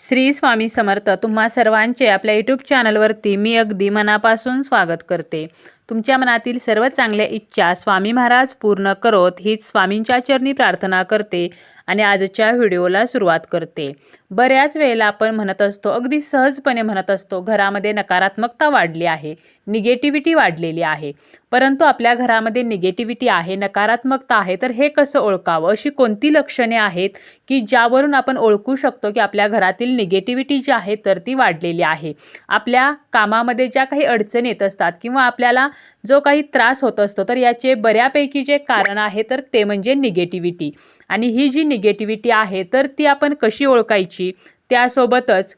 श्री स्वामी समर्थ तुम्हा सर्वांचे आपल्या यूट्यूब चॅनलवरती मी अगदी मनापासून स्वागत करते. तुमच्या मनातील सर्व चांगल्या इच्छा स्वामी महाराज पूर्ण करोत हीच स्वामींच्या चरणी प्रार्थना करते आणि आजच्या व्हिडिओला सुरुवात करते. बऱ्याच वेळेला आपण म्हणत असतो अगदी सहजपणे म्हणत असतो घरामध्ये नकारात्मकता वाढली आहे निगेटिव्हिटी वाढलेली आहे. परंतु आपल्या घरामध्ये निगेटिव्हिटी आहे नकारात्मकता आहे तर हे कसं ओळखावं? अशी कोणती लक्षणे आहेत की ज्यावरून आपण ओळखू शकतो की आपल्या घरातील निगेटिव्हिटी जी आहे तर ती वाढलेली आहे? आपल्या कामामध्ये ज्या काही अडचणी येत असतात किंवा आपल्याला जो काही त्रास होत असतो तर याचे बऱ्यापैकी जे कारण आहे तर ते म्हणजे निगेटिव्हिटी आणि ही जी निगेटिव्हिटी आहे तर ती आपण कशी ओळखायची? त्यासोबतच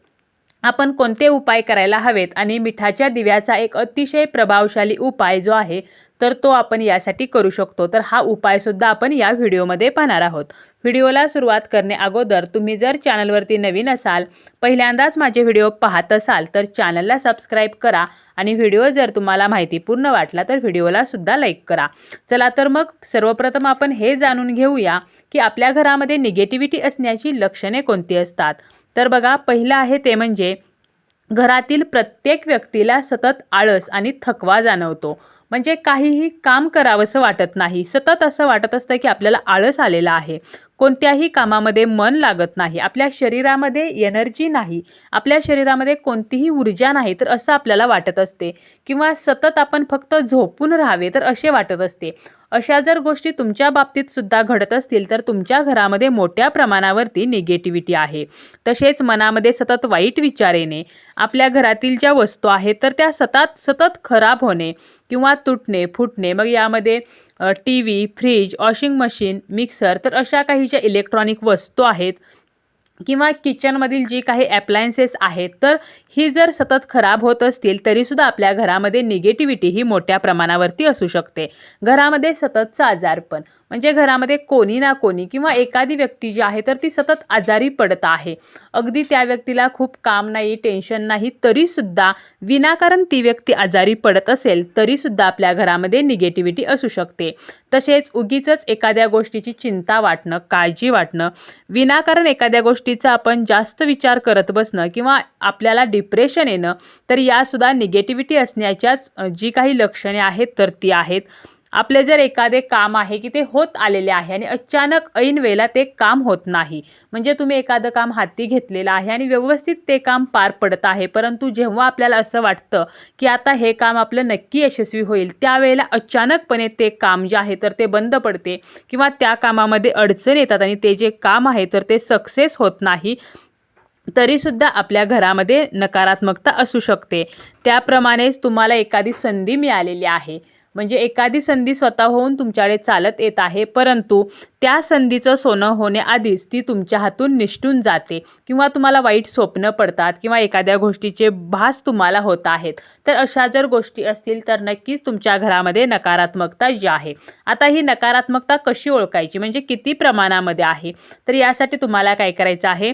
आपण कोणते उपाय करायला हवेत आणि मिठाच्या दिव्याचा एक अतिशय प्रभावशाली उपाय जो आहे तर तो आपण यासाठी करू शकतो. तर हा उपायसुद्धा आपण या व्हिडिओमध्ये पाहणार आहोत. व्हिडिओला सुरुवात करणे अगोदर तुम्ही जर चॅनलवरती नवीन असाल पहिल्यांदाच माझे व्हिडिओ पाहत असाल तर चॅनलला सबस्क्राईब करा आणि व्हिडिओ जर तुम्हाला माहिती पूर्ण वाटला तर व्हिडिओला सुद्धा लाईक करा. चला तर मग सर्वप्रथम आपण हे जाणून घेऊया की आपल्या घरामध्ये निगेटिव्हिटी असण्याची लक्षणे कोणती असतात? तर बघा पहिलं आहे ते म्हणजे घरातील प्रत्येक व्यक्तीला सतत आळस आणि थकवा जाणवतो. म्हणजे काहीही काम करावंसं वाटत नाही. सतत असं वाटत असतं की आपल्याला आळस आलेला आहे. कोणत्याही कामामध्ये मन लागत नाही आपल्या शरीरामध्ये एनर्जी नाही आपल्या शरीरामध्ये कोणतीही ऊर्जा नाही तर असं आपल्याला वाटत असते. किंवा सतत आपण फक्त झोपून राहावे तर असे वाटत असते. अशा जर गोष्टी तुमच्या बाबतीत सुद्धा घडत असतील तर तुमच्या घरामध्ये मोठ्या प्रमाणावरती निगेटिव्हिटी आहे. तसेच मनामध्ये सतत वाईट विचार येणे आपल्या घरातील ज्या वस्तू आहेत तर त्या सतत सतत खराब होणे किंवा तुटणे फुटणे मग यामध्ये T V fridge washing machine mixer तर अशा काही ज्या इलेक्ट्रॉनिक वस्तू आहेत. किंवा किचनमधील जी काही ॲप्लायन्सेस आहेत तर ही जर सतत खराब होत असतील तरीसुद्धा आपल्या घरामध्ये निगेटिव्हिटी ही मोठ्या प्रमाणावरती असू शकते. घरामध्ये सततचं आजारपण म्हणजे घरामध्ये कोणी ना कोणी किंवा एखादी व्यक्ती जी आहे तर ती सतत आजारी पडत आहे. अगदी त्या व्यक्तीला खूप काम नाही टेन्शन नाही तरीसुद्धा विनाकारण ती व्यक्ती आजारी पडत असेल तरीसुद्धा आपल्या घरामध्ये निगेटिव्हिटी असू शकते. तसेच उगीचच एखाद्या गोष्टीची चिंता वाटणं काळजी वाटणं विनाकारण एखाद्या गोष्टीचा आपण जास्त विचार करत बसणं किंवा आपल्याला डिप्रेशन येणं तर यासुद्धा निगेटिव्हिटी असण्याच्याच जी काही लक्षणे आहेत तर ती आहेत. आपले जर एखादे काम आहे की ते होत आलेले आहे आणि अचानक ऐन वेळेला ते काम होत नाही म्हणजे तुम्ही एखादं काम हाती घेतलेलं आहे आणि व्यवस्थित ते काम पार पडत आहे परंतु जेव्हा आपल्याला असं वाटतं की आता हे काम आपलं नक्की यशस्वी होईल त्यावेळेला अचानकपणे ते काम जे आहे तर ते बंद पडते किंवा त्या कामामध्ये अडचण येतात आणि ते जे काम आहे तर ते सक्सेस होत नाही तरीसुद्धा आपल्या घरामध्ये नकारात्मकता असू शकते. त्याप्रमाणेच तुम्हाला एखादी संधी मिळालेली आहे. म्हणजे एखादी संधी स्वतःहून तुमच्याकडे चालत येत आहे परंतु त्या संधीचं सोनं होण्याआधीच ती तुमच्या हातून निष्ठून जाते किंवा तुम्हाला वाईट स्वप्न पडतात किंवा एखाद्या गोष्टीचे भास तुम्हाला होत आहेत. तर अशा जर गोष्टी असतील तर नक्कीच तुमच्या घरामध्ये नकारात्मकता जी आहे आता ही नकारात्मकता कशी ओळखायची? म्हणजे किती प्रमाणामध्ये आहे? तर यासाठी तुम्हाला काय करायचं आहे?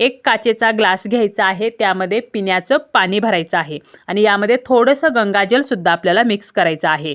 एक काचेचा ग्लास घ्यायचा आहे त्यामध्ये पिण्याचं पाणी भरायचं आहे आणि यामध्ये थोडंसं गंगाजलसुद्धा आपल्याला मिक्स करायचं आहे.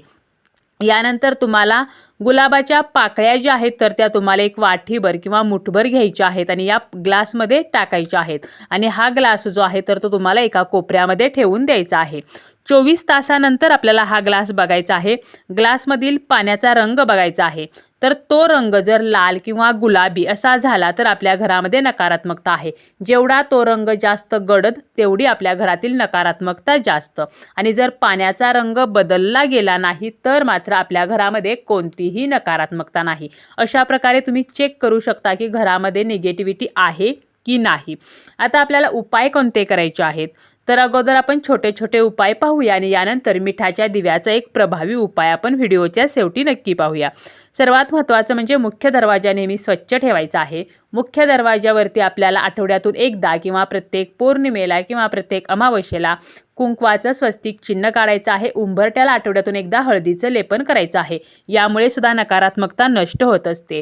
यानंतर तुम्हाला गुलाबाच्या पाकळ्या ज्या आहेत तर त्या तुम्हाला एक वाटीभर किंवा मुठभर घ्यायच्या आहेत आणि या ग्लासमध्ये टाकायच्या आहेत. आणि हा ग्लास जो आहे तर तो तुम्हाला एका कोपऱ्यामध्ये ठेवून द्यायचा आहे. चोवीस तासानंतर आपल्याला हा ग्लास बघायचा आहे. ग्लासमधील पाण्याचा रंग बघायचा आहे. तर तो रंग जर लाल किंवा गुलाबी असा झाला तर आपल्या घरामध्ये नकारात्मकता आहे. जेवढा तो रंग जास्त गडद तेवढी आपल्या घरातील नकारात्मकता जास्त. आणि जर पाण्याचा रंग बदलला गेला नाही तर मात्र आपल्या घरामध्ये कोणतीही नकारात्मकता नाही. अशा प्रकारे तुम्ही चेक करू शकता की घरामध्ये निगेटिव्हिटी आहे की नाही. आता आपल्याला उपाय कोणते करायचे आहेत? तर अगोदर आपण छोटे छोटे उपाय पाहूया आणि यानंतर मिठाच्या दिव्याचा एक प्रभावी उपाय आपण व्हिडिओच्या शेवटी नक्की पाहूया. सर्वात महत्त्वाचं म्हणजे मुख्य दरवाजा नेहमी स्वच्छ ठेवायचा आहे. मुख्य दरवाज्यावरती आपल्याला आठवड्यातून एकदा किंवा प्रत्येक पौर्णिमेला किंवा प्रत्येक अमावस्येला कुंकवाचं स्वस्तिक चिन्ह काढायचं आहे. उंबरट्याला आठवड्यातून एकदा हळदीचं लेपन करायचं आहे. यामुळे सुद्धा नकारात्मकता नष्ट होत असते.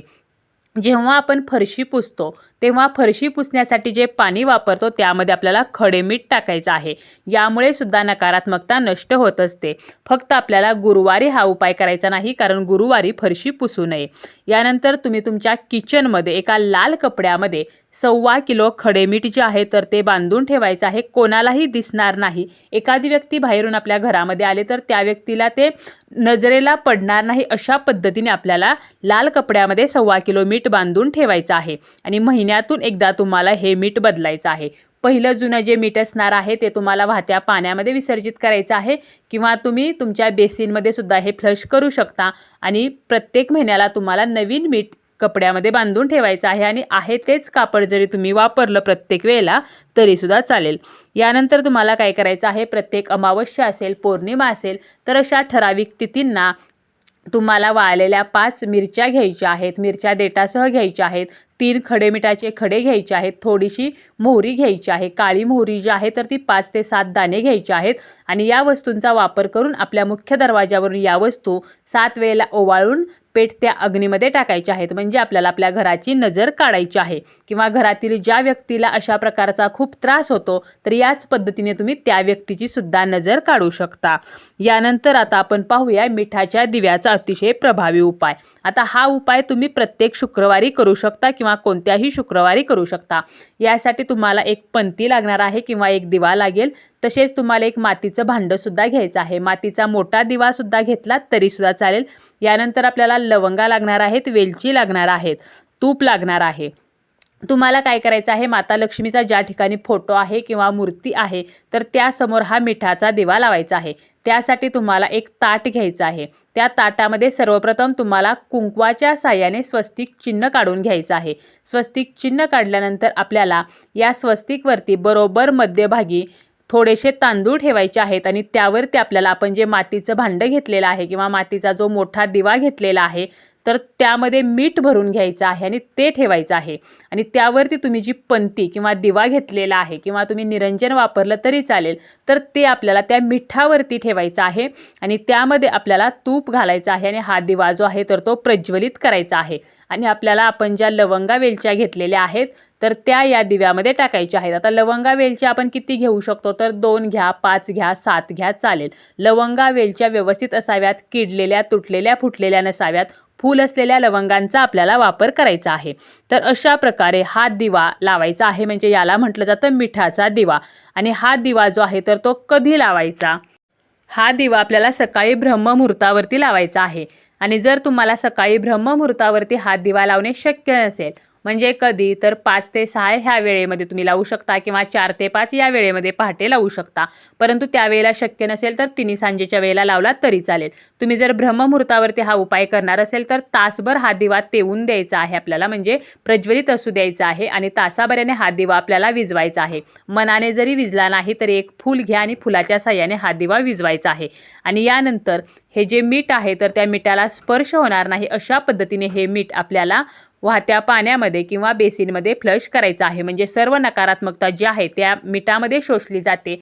जेव्हा आपण फरशी पुसतो तेव्हा फरशी पुसण्यासाठी जे पाणी वापरतो त्यामध्ये आपल्याला खडे मीठ टाकायचं आहे. यामुळे सुद्धा नकारात्मकता नष्ट होत असते. फक्त आपल्याला गुरुवारी हा उपाय करायचा नाही कारण गुरुवारी फरशी पुसू नये. यानंतर तुम्ही तुमच्या किचनमध्ये एका लाल कपड्यामध्ये सव्वा किलो खडे मीठ जे आहे तर ते बांधून ठेवायचं आहे. कोणालाही दिसणार नाही. एखादी व्यक्ती बाहेरून आपल्या घरामध्ये आले तर त्या व्यक्तीला ते नजरेला पडणार नाही अशा पद्धतीने आपल्याला लाल कपड्यामध्ये सव्वा किलो मीठ बांधून ठेवायचं आहे. आणि महिन्यातून एकदा तुम्हाला हे मीठ बदलायचं आहे. पहिलं जुनं जे मीठ असणार आहे ते तुम्हाला वाहत्या पाण्यामध्ये विसर्जित करायचं आहे किंवा तुम्ही तुमच्या बेसिनमध्ये सुद्धा हे फ्लश करू शकता आणि प्रत्येक महिन्याला तुम्हाला नवीन मीठ कपड्यामध्ये बांधून ठेवायचं आहे आणि आहे तेच कापड जरी तुम्ही वापरलं प्रत्येक वेळेला तरीसुद्धा चालेल. यानंतर तुम्हाला काय करायचं आहे? प्रत्येक अमावस्या असेल पौर्णिमा असेल तर अशा ठराविक तिथींना तुम्हाला वाळलेल्या पाच मिरच्या घ्यायच्या आहेत. मिरच्या देटासह घ्यायच्या आहेत. तीन खडे मिठाचे खडे घ्यायचे आहेत. थोडीशी मोहरी घ्यायची आहे. काळी मोहरी जी आहे तर ती पाच ते सात दाणे घ्यायचे आहेत. आणि या वस्तूंचा वापर करून आपल्या मुख्य दरवाजावरून या वस्तू सात वेळेला ओवाळून पेठ त्या अग्नीमध्ये टाकायच्या आहेत. म्हणजे आपल्याला आपल्या घराची नजर काढायची आहे. किंवा घरातील ज्या व्यक्तीला अशा प्रकारचा खूप त्रास होतो तर याच पद्धतीने तुम्ही त्या व्यक्तीची सुद्धा नजर काढू शकता. यानंतर आता आपण पाहूया मिठाच्या दिव्याचा अतिशय प्रभावी उपाय. आता हा उपाय तुम्ही प्रत्येक शुक्रवारी करू शकता किंवा कोणत्याही शुक्रवारी करू शकता. यासाठी तुम्हाला एक पंती लागणार आहे किंवा एक दिवा लागेल. तसेच तुम्हाला एक मातीचं भांडंसुद्धा घ्यायचं आहे. मातीचा मोठा दिवासुद्धा घेतला तरीसुद्धा चालेल. यानंतर आपल्याला लवंगा लागणार आहेत वेलची लागणार आहेत तूप लागणार आहे. तुम्हाला काय करायचं आहे माता लक्ष्मीचा ज्या ठिकाणी फोटो आहे किंवा मूर्ती आहे तर त्यासमोर हा मिठाचा दिवा लावायचा आहे. त्यासाठी तुम्हाला एक ताट घ्यायचं आहे. त्या ताटामध्ये सर्वप्रथम तुम्हाला कुंकवाच्या साह्याने स्वस्तिक चिन्ह काढून घ्यायचं आहे. स्वस्तिक चिन्ह काढल्यानंतर आपल्याला या स्वस्तिकवरती बरोबर मध्यभागी थोडेसे तांदूळ ठेवायचे आहेत आणि त्यावरती आपल्याला आपण जे मातीचं भांडं घेतलेलं आहे किंवा मातीचा जो मोठा दिवा घेतलेला आहे तर त्यामध्ये मीठ भरून घ्यायचं आहे आणि ते ठेवायचं आहे. आणि त्यावरती तुम्ही जी पंती किंवा दिवा घेतलेला आहे किंवा तुम्ही निरंजन वापरलं तरी चालेल तर ते आपल्याला त्या मिठावरती ठेवायचं आहे. आणि त्यामध्ये आपल्याला तूप घालायचं आहे आणि हा दिवा जो आहे तर तो प्रज्वलित करायचा आहे. आणि आपल्याला आपण ज्या लवंगा वेलच्या घेतलेल्या आहेत तर त्या या दिव्यामध्ये टाकायच्या आहेत. आता लवंगा वेलच्या आपण किती घेऊ शकतो? तर दोन घ्या पाच घ्या सात घ्या चालेल. लवंगा वेलच्या व्यवस्थित असाव्यात किडलेल्या तुटलेल्या फुटलेल्या नसाव्यात. फूल असलेल्या लवंगांचा आपल्याला वापर करायचा आहे. तर अशा प्रकारे हा दिवा लावायचा आहे. म्हणजे याला म्हटलं जातं मिठाचा दिवा. आणि हा दिवा जो आहे तर तो कधी लावायचा? हा दिवा आपल्याला सकाळी ब्रह्ममुहूर्तावरती लावायचा आहे. आणि जर तुम्हाला सकाळी ब्रह्ममुहूर्तावरती हा दिवा लावणे शक्य नसेल म्हणजे कधी तर पाच ते सहा ह्या वेळेमध्ये तुम्ही लावू शकता किंवा चार ते पाच या वेळेमध्ये पहाटे लावू शकता. परंतु त्यावेळेला शक्य नसेल तर तिन्ही सांजेच्या वेळेला लावला तरी चालेल. तुम्ही जर ब्रह्ममुहूर्तावरती हा उपाय करणार असेल तर तासभर हा दिवा तेवून द्यायचा आहे आपल्याला म्हणजे प्रज्वलित असू द्यायचा आहे आणि तासाभराने हा दिवा आपल्याला विजवायचा आहे. मनाने जरी विजला नाही तरी एक फूल घ्या आणि फुलाच्या साह्याने हा दिवा विजवायचा आहे. आणि यानंतर हे जे मीठ आहे तर त्या मिठाला स्पर्श होणार नाही अशा पद्धतीने हे मीठ आपल्याला वाहत्या पाण्यामध्ये किंवा बेसिनमध्ये फ्लश करायचं आहे. म्हणजे सर्व नकारात्मकता जी आहे त्या मिठामध्ये शोषली जाते.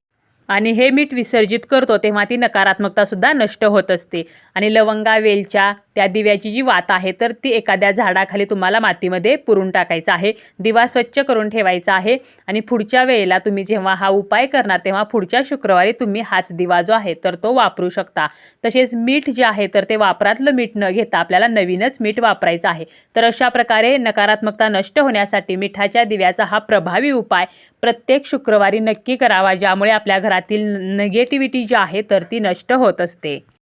आणि हे मीठ विसर्जित करतो तेव्हा ती नकारात्मकतासुद्धा नष्ट होत असते. आणि लवंगा वेलच्या त्या दिव्याची जी वात आहे तर ती एखाद्या झाडाखाली तुम्हाला मातीमध्ये पुरून टाकायचं आहे. दिवा स्वच्छ करून ठेवायचा आहे. आणि पुढच्या वेळेला तुम्ही जेव्हा हा उपाय करणार तेव्हा पुढच्या शुक्रवारी तुम्ही हाच दिवा जो आहे तर तो वापरू शकता. तसेच मीठ जे आहे तर ते वापरातलं मीठ न घेता आपल्याला नवीनच मीठ वापरायचं आहे. तर अशा प्रकारे नकारात्मकता नष्ट होण्यासाठी मिठाच्या दिव्याचा हा प्रभावी उपाय प्रत्येक शुक्रवारी नक्की करावा ज्यामुळे आपल्या घरातील निगेटिव्हिटी जी आहे तर ती नष्ट होत असते.